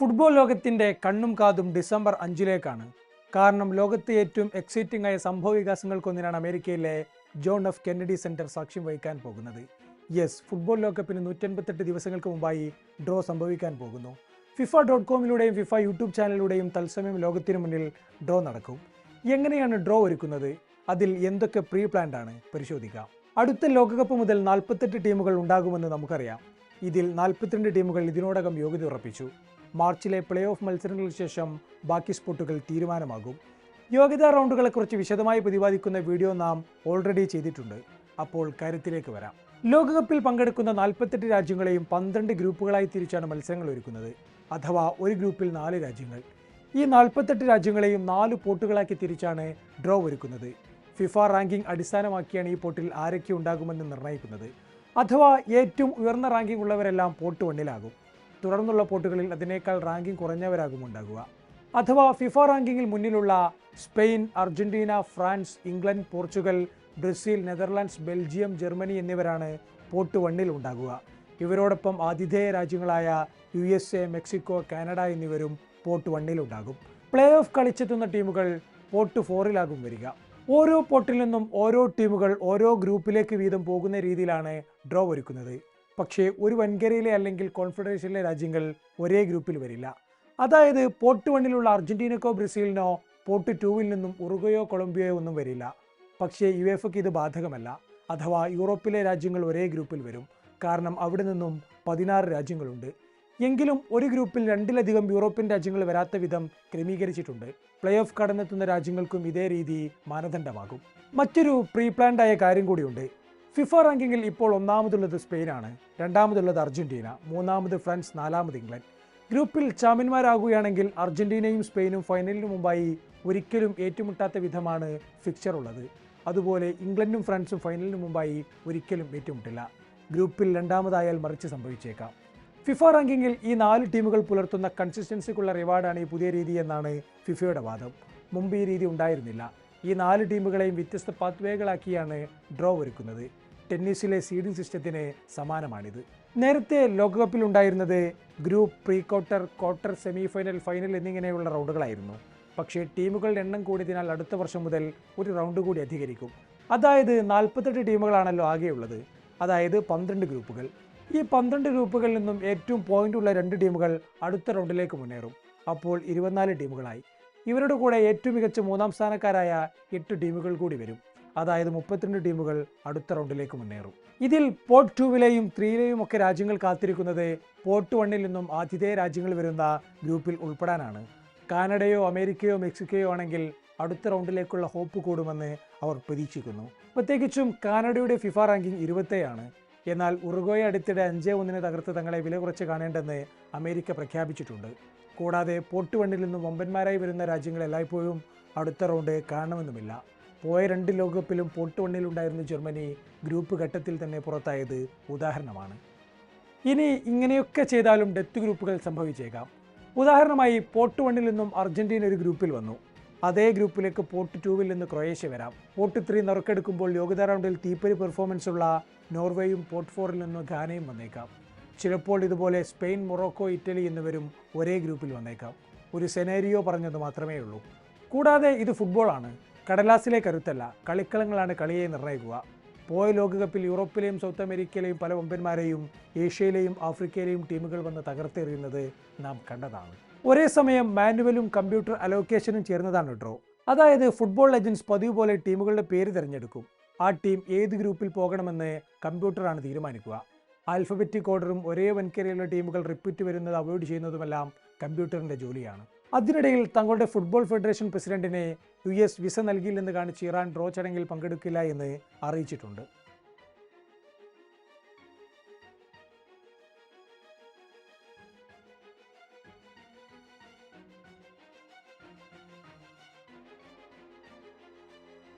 Football ലോകത്തിന്റെ കണ്ണും കാതും ഡിസംബർ അഞ്ചിലേക്കാണ്. കാരണം ലോകത്തെ ഏറ്റവും എക്സൈറ്റിംഗ് ആയ സംഭവ വികാസങ്ങൾക്കൊന്നിനാണ് അമേരിക്കയിലെ ജോൺ എഫ് കെന്നഡി സെന്റർ സാക്ഷ്യം വഹിക്കാൻ പോകുന്നത്. യെസ് ഫുട്ബോൾ ലോകകപ്പിന് നൂറ്റൻപത്തെട്ട് ദിവസങ്ങൾക്ക് മുമ്പായി ഡ്രോ സംഭവിക്കാൻ പോകുന്നു. ഫിഫ ഡോട്ട് കോമിലൂടെയും ഫിഫ യൂട്യൂബ് ചാനലിലൂടെയും തത്സമയം ലോകത്തിന് മുന്നിൽ ഡ്രോ നടക്കും. എങ്ങനെയാണ് ഡ്രോ ഒരുക്കുന്നത്? അതിൽ എന്തൊക്കെ പ്രീ പ്ലാൻഡ് ആണ്? പരിശോധിക്കാം. അടുത്ത ലോകകപ്പ് മുതൽ നാൽപ്പത്തെട്ട് ടീമുകൾ ഉണ്ടാകുമെന്ന് നമുക്കറിയാം. ഇതിൽ നാൽപ്പത്തിരണ്ട് ടീമുകൾ ഇതിനോടകം യോഗ്യത ഉറപ്പിച്ചു. മാർച്ചിലെ പ്ലേ ഓഫ് മത്സരങ്ങൾക്ക് ശേഷം ബാക്കി സ്പോട്ടുകൾ തീരുമാനമാകും. യോഗ്യതാ റൗണ്ടുകളെക്കുറിച്ച് വിശദമായി പ്രതിപാദിക്കുന്ന വീഡിയോ നാം ഓൾറെഡി ചെയ്തിട്ടുണ്ട്. അപ്പോൾ കാര്യത്തിലേക്ക് വരാം. ലോകകപ്പിൽ പങ്കെടുക്കുന്ന നാൽപ്പത്തെട്ട് രാജ്യങ്ങളെയും പന്ത്രണ്ട് ഗ്രൂപ്പുകളായി തിരിച്ചാണ് മത്സരങ്ങൾ ഒരുക്കുന്നത്. അഥവാ ഒരു ഗ്രൂപ്പിൽ നാല് രാജ്യങ്ങൾ. ഈ നാൽപ്പത്തെട്ട് രാജ്യങ്ങളെയും നാല് പോട്ടുകളാക്കി തിരിച്ചാണ് ഡ്രോ ഒരുക്കുന്നത്. ഫിഫ റാങ്കിംഗ് അടിസ്ഥാനമാക്കിയാണ് ഈ പോട്ടിൽ ആരൊക്കെ ഉണ്ടാകുമെന്ന് നിർണയിക്കുന്നത്. അഥവാ ഏറ്റവും ഉയർന്ന റാങ്കിംഗ് ഉള്ളവരെല്ലാം പോട്ട് വണ്ണിലാകും. തുടർന്നുള്ള പോട്ടുകളിൽ അതിനേക്കാൾ റാങ്കിംഗ് കുറഞ്ഞവരാകും ഉണ്ടാകുക അഥവാ ഫിഫ റാങ്കിങ്ങിൽ മുന്നിലുള്ള Spain Argentina France England Portugal Brazil Netherlands Belgium Germany എന്നിവരാണ് പോട്ട് വണ്ണിൽ ഉണ്ടാകുക. ഇവരോടൊപ്പം ആതിഥേയ രാജ്യങ്ങളായ U S A Mexico Canada എന്നിവരും പോട്ട് വണ്ണിലുണ്ടാകും പ്ലേ ഓഫ് കളിച്ചെത്തുന്ന ടീമുകൾ പോട്ട് ഫോറിലാകും വരിക. ഓരോ പോട്ടിൽ നിന്നും ഓരോ ടീമുകൾ ഓരോ ഗ്രൂപ്പിലേക്ക് വീതം പോകുന്ന രീതിയിലാണ് ഡ്രോ ഒരുക്കുന്നത്. പക്ഷേ ഒരു വൻകരയിലെ അല്ലെങ്കിൽ കോൺഫെഡറേഷനിലെ രാജ്യങ്ങൾ ഒരേ ഗ്രൂപ്പിൽ വരില്ല. അതായത് പോർട്ട് വണ്ണിലുള്ള അർജന്റീനക്കോ ബ്രസീലിനോ പോർട്ട് ടൂവിൽ നിന്നും ഉറുഗയോ കൊളംബിയയോ ഒന്നും വരില്ല. പക്ഷേ യു എഫക്ക് ഇത് ബാധകമല്ല. അഥവാ യൂറോപ്പിലെ രാജ്യങ്ങൾ ഒരേ ഗ്രൂപ്പിൽ വരും. കാരണം അവിടെ നിന്നും പതിനാറ് രാജ്യങ്ങളുണ്ട്. എങ്കിലും ഒരു ഗ്രൂപ്പിൽ രണ്ടിലധികം യൂറോപ്യൻ രാജ്യങ്ങൾ വരാത്ത വിധം ക്രമീകരിച്ചിട്ടുണ്ട്. പ്ലേ ഓഫ് കടന്നെത്തുന്ന രാജ്യങ്ങൾക്കും ഇതേ രീതി മാനദണ്ഡമാകും. മറ്റൊരു പ്രീ പ്ലാൻഡായ കാര്യം കൂടിയുണ്ട്. ഫിഫ റാങ്കിങ്ങിൽ ഇപ്പോൾ ഒന്നാമതുള്ളത് സ്പെയിനാണ്. രണ്ടാമതുള്ളത് അർജന്റീന. മൂന്നാമത് ഫ്രാൻസ് നാലാമത് ഇംഗ്ലണ്ട്. ഗ്രൂപ്പിൽ ചാമ്പ്യന്മാരാകുകയാണെങ്കിൽ അർജന്റീനയും സ്പെയിനും ഫൈനലിന് മുമ്പായി ഒരിക്കലും ഏറ്റുമുട്ടാത്ത വിധമാണ് ഫിക്ചർ ഉള്ളത്. അതുപോലെ ഇംഗ്ലണ്ടും ഫ്രാൻസും ഫൈനലിന് മുമ്പായി ഒരിക്കലും ഏറ്റുമുട്ടില്ല. ഗ്രൂപ്പിൽ രണ്ടാമതായാൽ മറിച്ച് സംഭവിച്ചേക്കാം. ഫിഫ റാങ്കിങ്ങിൽ ഈ നാല് ടീമുകൾ പുലർത്തുന്ന കൺസിസ്റ്റൻസിക്കുള്ള റിവാർഡാണ് ഈ പുതിയ രീതി എന്നാണ് ഫിഫയുടെ വാദം. മുമ്പ് ഈ രീതി ഉണ്ടായിരുന്നില്ല. ഈ നാല് ടീമുകളെയും വ്യത്യസ്ത പാത്വേകളാക്കിയാണ് ഡ്രോ ഒരുക്കുന്നത്. ടെന്നീസിലെ സീഡിംഗ് സിസ്റ്റത്തിന് സമാനമാണിത്. നേരത്തെ ലോകകപ്പിൽ ഉണ്ടായിരുന്നത് group pre quarter quarter semi final final എന്നിങ്ങനെയുള്ള റൗണ്ടുകളായിരുന്നു. പക്ഷേ ടീമുകളുടെ എണ്ണം കൂടിയതിനാൽ അടുത്ത വർഷം മുതൽ ഒരു റൗണ്ട് കൂടി അധികരിക്കും. അതായത് നാൽപ്പത്തെട്ട് ടീമുകളാണല്ലോ ആകെയുള്ളത്. അതായത് പന്ത്രണ്ട് ഗ്രൂപ്പുകൾ. ഈ പന്ത്രണ്ട് ഗ്രൂപ്പുകളിൽ നിന്നും ഏറ്റവും പോയിന്റ് ഉള്ള രണ്ട് ടീമുകൾ അടുത്ത റൗണ്ടിലേക്ക് മുന്നേറും. അപ്പോൾ ഇരുപത്തിനാല് ടീമുകളായി. ഇവരുടെ കൂടെ ഏറ്റവും മികച്ച മൂന്നാം സ്ഥാനക്കാരായ എട്ട് ടീമുകൾ കൂടി വരും. അതായത് മുപ്പത്തിരണ്ട് ടീമുകൾ അടുത്ത റൗണ്ടിലേക്ക് മുന്നേറും. ഇതിൽ പോർട്ട് ടൂവിലെയും ത്രീയിലെയും ഒക്കെ രാജ്യങ്ങൾ കാത്തിരിക്കുന്നത് പോർട്ട് വണ്ണിൽ നിന്നും ആതിഥേയ രാജ്യങ്ങൾ വരുന്ന ഗ്രൂപ്പിൽ ഉൾപ്പെടാനാണ്. കാനഡയോ അമേരിക്കയോ മെക്സിക്കോയോ ആണെങ്കിൽ അടുത്ത റൗണ്ടിലേക്കുള്ള ഹോപ്പ് കൂടുമെന്ന് അവർ പ്രതീക്ഷിക്കുന്നു. പ്രത്യേകിച്ചും കാനഡയുടെ ഫിഫ റാങ്കിംഗ് ഇരുപത്തേയാണ് എന്നാൽ ഉറുഗോയെ അടുത്തിടെ അഞ്ചേ ഒന്നിന് തകർത്ത് തങ്ങളെ വില കുറച്ച് കാണേണ്ടെന്ന് അമേരിക്ക പ്രഖ്യാപിച്ചിട്ടുണ്ട്. കൂടാതെ പോർട്ട് വണ്ണിൽ നിന്നും വമ്പന്മാരായി വരുന്ന രാജ്യങ്ങൾ എല്ലായ്പ്പോഴും അടുത്ത റൗണ്ട് കാണണമെന്നുമില്ല. പോയ രണ്ട് ലോകകപ്പിലും പോർട്ട് വണ്ണിലുണ്ടായിരുന്ന ജർമ്മനി ഗ്രൂപ്പ് ഘട്ടത്തിൽ തന്നെ പുറത്തായത് ഉദാഹരണമാണ്. ഇനി ഇങ്ങനെയൊക്കെ ചെയ്താലും ഡെത്ത് ഗ്രൂപ്പുകൾ സംഭവിച്ചേക്കാം. ഉദാഹരണമായി പോർട്ട് വണ്ണിൽ നിന്നും അർജന്റീന ഒരു ഗ്രൂപ്പിൽ വന്നു. അതേ ഗ്രൂപ്പിലേക്ക് പോട്ട് ടൂവിൽ നിന്ന് ക്രൊയേഷ്യ വരാം. പോട്ട് ത്രീ നറുക്കെടുക്കുമ്പോൾ യോഗ്യതാ റൗണ്ടിൽ തീപ്പരി പെർഫോമൻസ് ഉള്ള നോർവേയും പോട്ട് ഫോറിൽ നിന്ന് ഘാനയും വന്നേക്കാം. ചിലപ്പോൾ ഇതുപോലെ സ്പെയിൻ മൊറോക്കോ ഇറ്റലി എന്നിവരും ഒരേ ഗ്രൂപ്പിൽ വന്നേക്കാം. ഒരു സെനേരിയോ പറഞ്ഞത് മാത്രമേ ഉള്ളൂ കൂടാതെ ഇത് ഫുട്ബോളാണ്. കടലാസിലെ കരുത്തല്ല കളിക്കളങ്ങളാണ് കളിയെ നിർണയിക്കുക പോയ ലോകകപ്പിൽ യൂറോപ്പിലെയും സൗത്ത് അമേരിക്കയിലെയും പല വമ്പന്മാരെയും ഏഷ്യയിലെയും ആഫ്രിക്കയിലെയും ടീമുകൾ വന്ന് തകർത്തെറിയുന്നത് നാം കണ്ടതാണ്. ഒരേ സമയം മാനുവലും കമ്പ്യൂട്ടർ അലോക്കേഷനും ചേർന്നതാണ് ഡ്രോ. അതായത് ഫുട്ബോൾ ലെജൻസ് പതിവ് പോലെ ടീമുകളുടെ പേര് തിരഞ്ഞെടുക്കും. ആ ടീം ഏത് ഗ്രൂപ്പിൽ പോകണമെന്ന് കമ്പ്യൂട്ടറാണ് തീരുമാനിക്കുക. ആൽഫബറ്റിക് ഓർഡറും ഒരേ വൻകരയിലുള്ള ടീമുകൾ റിപ്പീറ്റ് വരുന്നത് അവോയ്ഡ് ചെയ്യുന്നതുമെല്ലാം കമ്പ്യൂട്ടറിന്റെ ജോലിയാണ്. അതിനിടയിൽ തങ്ങളുടെ ഫുട്ബോൾ ഫെഡറേഷൻ പ്രസിഡന്റിനെ യു എസ് വിസ നൽകിയില്ലെന്ന് കാണിച്ച് ഇറാൻ ഡ്രോ ചടങ്ങിൽ പങ്കെടുക്കില്ല എന്ന് അറിയിച്ചിട്ടുണ്ട്.